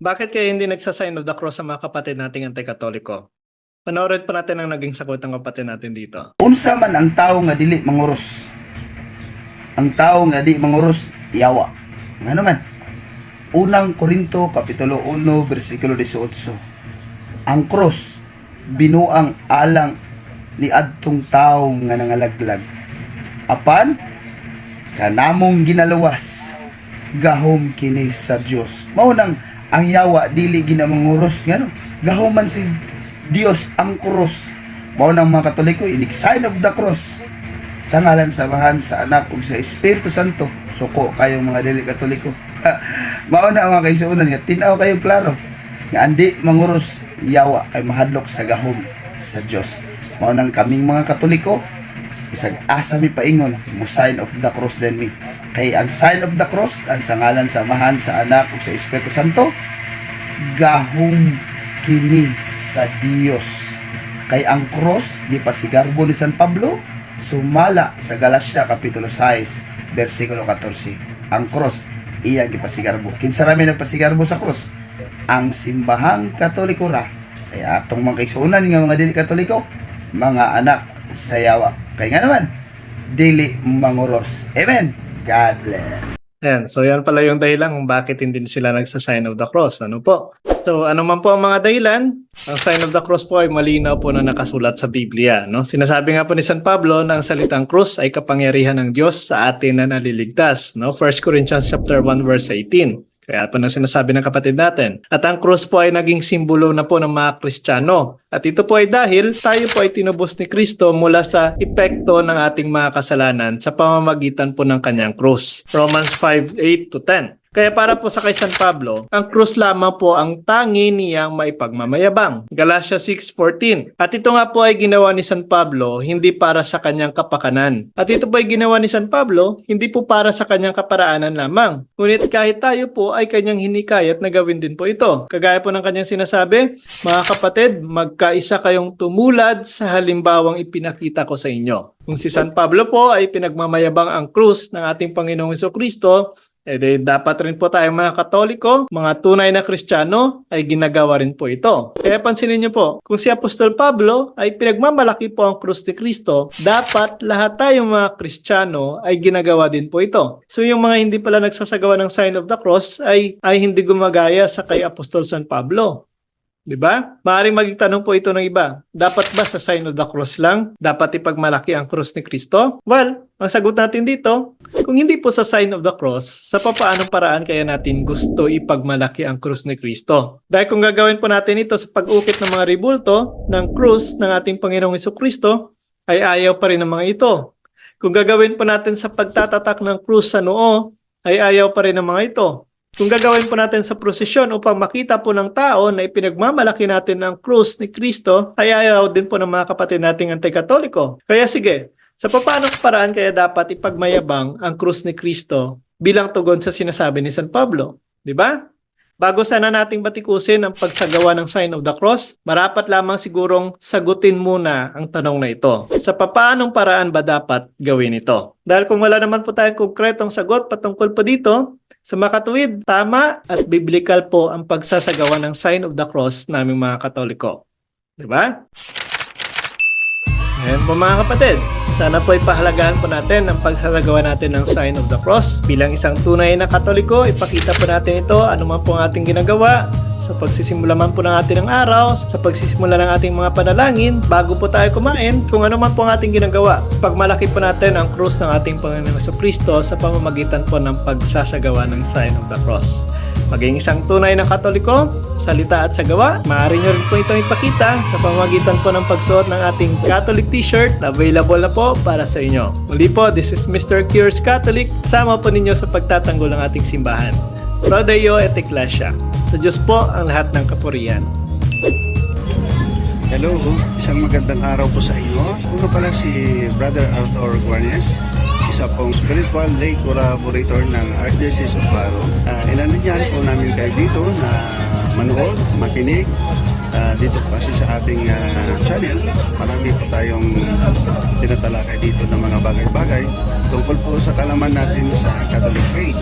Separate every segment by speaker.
Speaker 1: Bakit kaya hindi nagsasign of the cross sa mga kapatid nating anti-katoliko? Panoorin pa natin ang naging sagot ng kapatid natin dito.
Speaker 2: Unsa man ang tao nga dili manguros. Ang tao nga di manguros yawa. Ano man? Unang Korinto kapitulo 1 bersikulo 18. Ang cross binuang alang ni adtong tao nga nangalaglag. Apan kanamong ginaluwas gahom kini sa Dios. Mao nang ang yawa dili ginamanguros ngano. Gahom man si Dios ang cross. Mao nang mga Katoliko inig sign of the cross sa ngalan samahan sa anak ug sa Espiritu Santo suko kayong mga dili katoliko mao na mga kaisunan nga tinaw kayo klaro nga andi manguros yawa ay mahadlok sa gahom sa Dios mao nang kaming mga katoliko bisag asa mi paingon mo sign of the cross then mi. Kay ang sign of the cross ang sa ngalan samahan sa anak ug sa Espiritu Santo gahom kini sa Dios kay ang cross di pasigarbo ni San Pablo sumala sa Galacia kapitulo 6 versikulo 14 ang cross iya gipasigarbo kinsa rami nagpasigarbo sa cross? Ang simbahang katoliko ra. Kay atong mga kaisunan nga mga dili katoliko mga anak sa yawa kay nga naman dili manguros amen God bless
Speaker 1: Ayan, so yan pala yung dahilan kung bakit hindi sila nagsa-sign of the cross. Ano po? So ano man po ang mga dahilan, ang sign of the cross po ay malinaw po na nakasulat sa Biblia. No? Sinasabi nga po ni San Pablo na ang salitang cross ay kapangyarihan ng Diyos sa atin na naliligtas. No? 1 Corinthians chapter 1 verse 18. Kaya po na sinasabi ng kapatid natin. At ang cross po ay naging simbolo na po ng mga Kristiyano. At ito po ay dahil tayo po ay tinubos ni Kristo mula sa epekto ng ating mga kasalanan sa pamamagitan po ng kanyang cross. Romans 5:8 to 10. Kaya para po sa kay San Pablo, ang krus lamang po ang tangi niyang maipagmamayabang. Galatia 6.14 At ito nga po ay ginawa ni San Pablo hindi para sa kanyang kapakanan. At ito po ay ginawa ni San Pablo hindi po para sa kanyang kaparaanan lamang. Ngunit kahit tayo po ay kanyang hinikayat na gawin din po ito. Kagaya po ng kanyang sinasabi, mga kapatid, magkaisa kayong tumulad sa halimbawang ipinakita ko sa inyo. Kung si San Pablo po ay pinagmamayabang ang krus ng ating Panginoong Kristo, eh di, dapat rin po tayong mga katoliko, mga tunay na kristyano, ay ginagawa rin po ito. Kaya pansinin niyo po, kung si Apostol Pablo ay pinagmamalaki po ang krus ni Kristo, dapat lahat tayong mga kristyano ay ginagawa din po ito. So yung mga hindi pala nagsasagawa ng sign of the cross ay, ay hindi gumagaya sa kay Apostol San Pablo. Di ba? Maaaring maging tanong po ito ng iba. Dapat ba sa sign of the cross lang? Dapat ipagmalaki ang cross ni Kristo? Well, ang sagot natin dito, kung hindi po sa sign of the cross, sa papaanong paraan kaya natin gusto ipagmalaki ang krus ni Kristo? Dahil kung gagawin po natin ito sa pag-ukit ng mga ribulto ng krus ng ating Panginoong Iso Kristo, ay ayaw pa rin ng mga ito. Kung gagawin po natin sa pagtatatak ng krus sa noo, ay ayaw pa rin ng mga ito. Kung gagawin po natin sa prosesyon upang makita po ng tao na ipinagmamalaki natin ang krus ni Kristo, ay ayaw din po ng mga kapatid nating anti-katoliko. Kaya sige, sa papanong paraan kaya dapat ipagmayabang ang krus ni Kristo bilang tugon sa sinasabi ni San Pablo? Di ba? Bago sana nating batikusin ang pagsagawa ng sign of the cross, marapat lamang sigurong sagutin muna ang tanong na ito. Sa papaanong paraan ba dapat gawin ito? Dahil kung wala naman po tayong konkretong sagot patungkol po dito, sa makatuwid, tama at biblical po ang pagsasagawa ng sign of the cross naming mga katoliko. Di ba? Ayan po mga kapatid, sana po ipahalagahan po natin ang pagsasagawa natin ng sign of the cross. Bilang isang tunay na katoliko, ipakita po natin ito ano man po ang ating ginagawa sa pagsisimula man po ng ating ng araw, sa pagsisimula ng ating mga panalangin, bago po tayo kumain, kung ano man po ang ating ginagawa. Pagmalaki po natin ang krus ng ating Panginoong Heso Kristo sa pamamagitan po ng pagsasagawa ng sign of the cross. Maging isang tunay na katoliko, sa salita at sa gawa, maaari nyo rin po itong ipakita sa pamamagitan po ng pagsuot ng ating Catholic t-shirt na available na po para sa inyo. Muli po, this is Mr. Cures Catholic. Sama po ninyo sa pagtatanggol ng ating simbahan. Pro Deo et Ecclesia. Sa Diyos po ang lahat ng kapurian.
Speaker 3: Hello, isang magandang araw po sa inyo. Ako pala si Brother Arthur Guarnes, isa pong spiritual lay collaborator ng Archdiocese of Baro. Uh, inanadyan po namin kayo dito na manood, makinig, Ah, dito kasi sa ating ah, channel, marami po tayong tinatalakay dito ng mga bagay-bagay tungkol po sa kalaman natin sa Catholic faith.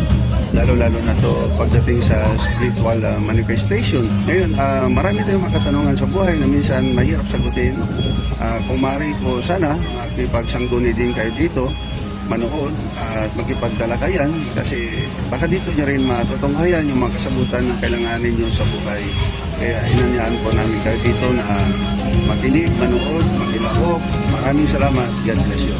Speaker 3: Lalo-lalo na to pagdating sa spiritual ah, manifestation. Ngayon, ah, marami tayong mga katanungan sa buhay na minsan mahirap sagutin. Ah, kung maaari po sana, makipagsangguni din kayo dito manood at magkipagdalakayan kasi baka dito nyo rin matutunghayan yung mga kasabutan na kailanganin nyo sa buhay. Kaya inanyaan po namin kayo dito na makinig, manood, makilahok. Maraming salamat. God bless you.